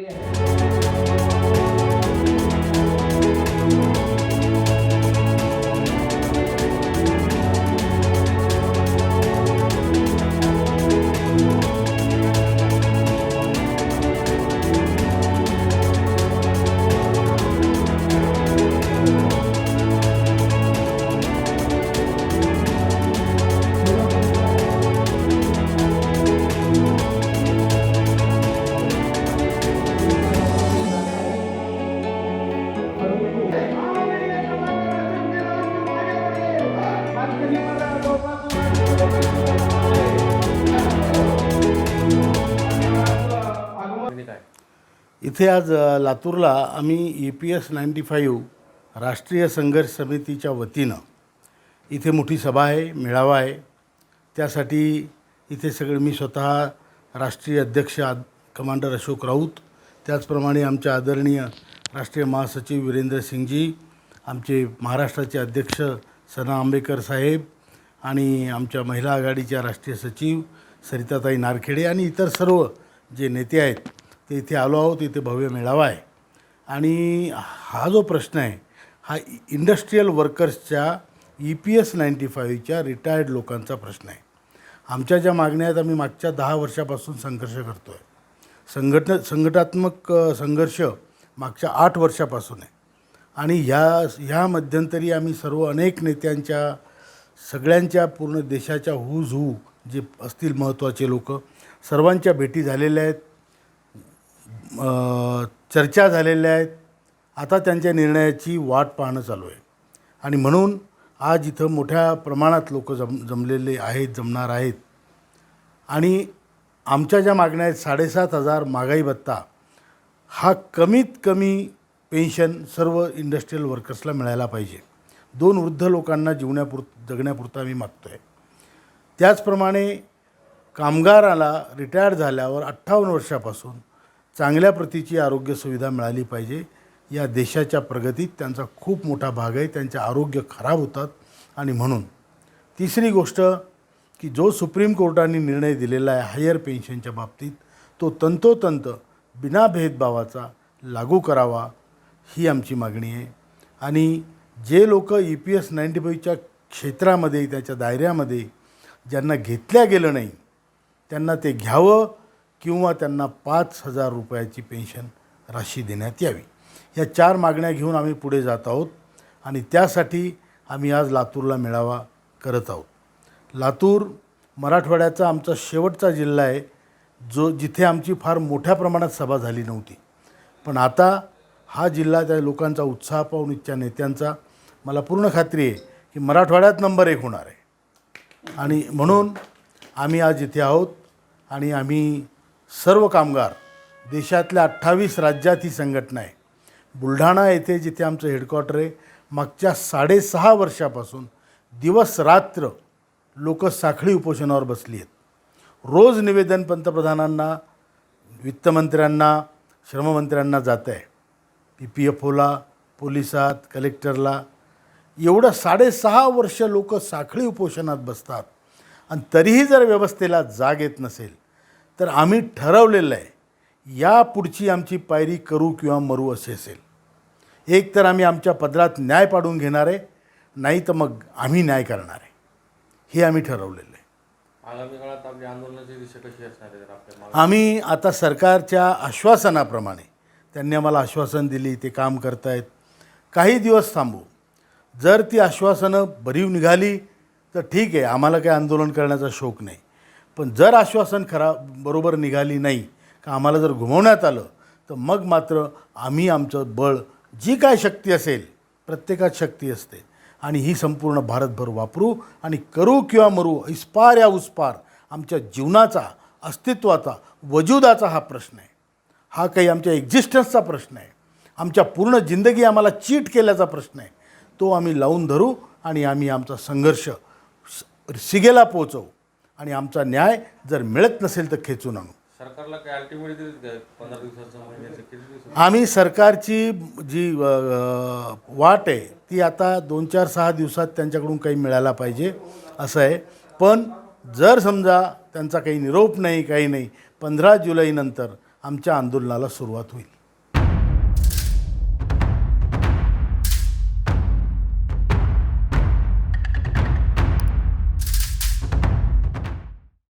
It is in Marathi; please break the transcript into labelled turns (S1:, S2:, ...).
S1: Hallelujah.
S2: इथे आज लातूरला आम्ही E P S ninety five राष्ट्रीय संघर्ष समितीच्या वतीनं इथे मोठी सभा आहे मेळावा आहे. त्यासाठी इथे सगळे मी स्वतः राष्ट्रीय अध्यक्ष आद कमांडर अशोक राऊत त्याचप्रमाणे आमच्या आदरणीय राष्ट्रीय महासचिव वीरेंद्र सिंगजी आमचे महाराष्ट्राचे अध्यक्ष सना आंबेकर साहेब आणि आमच्या महिला आघाडीच्या राष्ट्रीय सचिव सरिताताई नारखेडे आणि इतर सर्व जे नेते आहेत ते इथे आलो आहोत इथे भव्य मेळावा आहे. आणि हा जो प्रश्न आहे हा इंडस्ट्रीयल वर्कर्सच्या ई पी एस नाईंटी फाईव्हच्या रिटायर्ड लोकांचा प्रश्न आहे. आमच्या ज्या मागण्या आहेत आम्ही मागच्या दहा वर्षापासून संघर्ष करतो आहे संघटन संघटात्मक संघर्ष मागच्या आठ वर्षापासून आहे. आणि ह्या ह्या मध्यंतरी आम्ही सर्व अनेक नेत्यांच्या सगळ्यांच्या पूर्ण देशाच्या हूज हू जे असतील महत्त्वाचे लोक सर्वांच्या भेटी झालेल्या आहेत. चर्चा झालेल्या आहेत. आता त्यांच्या निर्णयाची वाट पाहणं चालू आहे. आणि म्हणून आज इथं मोठ्या प्रमाणात लोक जम जमलेले आहेत जमणार आहेत. आणि आमच्या ज्या मागण्या आहेत साडेसात हजार महागाई भत्ता हा कमीत कमी पेन्शन सर्व इंडस्ट्रीयल वर्कर्सला मिळायला पाहिजे. दोन वृद्ध लोकांना जीवण्यापुर जगण्यापुरता आम्ही मागतो आहे त्याचप्रमाणे कामगाराला रिटायर झाल्यावर अठ्ठावन्न वर्षापासून चांगल्या प्रतीची आरोग्य सुविधा मिळाली पाहिजे. या देशाच्या प्रगतीत त्यांचा खूप मोठा भाग आहे. त्यांचे आरोग्य खराब होतात. आणि म्हणून तिसरी गोष्ट की जो सुप्रीम कोर्टाने निर्णय दिलेला आहे हायर पेन्शनच्या बाबतीत तो तंतोतंत बिना भेदभावाचा लागू करावा ही आमची मागणी आहे. आणि जे लोक ई पी एस नाईंटी फाईव्हच्या क्षेत्रामध्ये त्याच्या दायऱ्यामध्ये ज्यांना घेतल्या गेलं नाही त्यांना ते घ्यावं किंवा त्यांना पाच हजार रुपयाची पेन्शन राशी देण्यात यावी. या चार मागण्या घेऊन आम्ही पुढे जात आहोत आणि त्यासाठी आम्ही आज लातूरला मेळावा करत आहोत. लातूर मराठवाड्याचा आमचा शेवटचा जिल्हा आहे जो जिथे आमची फार मोठ्या प्रमाणात सभा झाली नव्हती. पण आता हा जिल्हा त्या लोकांचा उत्साह पाहून इच्छा नेत्यांचा मला पूर्ण खात्री आहे की मराठवाड्यात नंबर एक होणार आहे. आणि म्हणून आम्ही आज इथे आहोत आणि आम्ही सर्व कामगार देशातल्या अठ्ठावीस राज्यात ही संघटना आहे. बुलढाणा येथे जिथे आमचं हेडक्वार्टर आहे मागच्या साडेसहा वर्षापासून दिवस रात्र लोक साखळी उपोषणावर बसली आहेत. रोज निवेदन पंतप्रधानांना वित्तमंत्र्यांना श्रममंत्र्यांना जात आहे. पी पी एफ ओला पोलिसात कलेक्टरला एवढं साडेसहा वर्ष लोक साखळी उपोषणात बसतात. आणि तरीही जर व्यवस्थेला जाग येत नसेल तर आम्ही ठरवलेलं आहे या पुढची आमची पायरी करू किंवा मरू असे असेल. एक तर आम्ही आमच्या पदरात न्याय पाडून घेणार आहे नाही तर मग आम्ही न्याय करणार आहे. हे आम्ही ठरवलेलं आहे.
S3: आगामी काळात आपली आंदोलनाची दिशा कशी असणार आहे जर आपल्या मागे?
S2: आम्ही आता सरकारच्या आश्वासनाप्रमाणे त्यांनी आम्हाला आश्वासन दिली ते काम करतायत. काही दिवस थांबू. जर ती आश्वासनं भरीव निघाली तर ठीक आहे आम्हाला काही आंदोलन करण्याचा शौक नाही. पण जर आश्वासन खरा बरोबर निघाली नाही का आम्हाला जर घुमवण्यात आलं तर मग मात्र आम्ही आमचं बळ जी काय शक्ती असेल प्रत्येकात शक्ती असते. आणि ही संपूर्ण भारतभर वापरू आणि करू किंवा मरू इस्पार या उस्पार आमच्या जीवनाचा अस्तित्वाचा वजुदाचा हा प्रश्न आहे. हा काही आमच्या एक्झिस्टन्सचा प्रश्न आहे. आमच्या पूर्ण जिंदगी आम्हाला चीट केल्याचा प्रश्न आहे. तो आम्ही लावून धरू आणि आम्ही आमचा संघर्ष सिगेला पोचवू आणि आमचा न्याय जर मिळत नसेल तर खेचून आणू.
S3: सरकारला काय अल्टिमेट दिवस
S2: आम्ही सरकारची जी वाट आहे ती आता दोन चार सहा दिवसात त्यांच्याकडून काही मिळायला पाहिजे असं आहे. पण जर समजा त्यांचा काही निरोप नाही काही नाही पंधरा जुलैनंतर आमच्या आंदोलनाला सुरुवात होईल.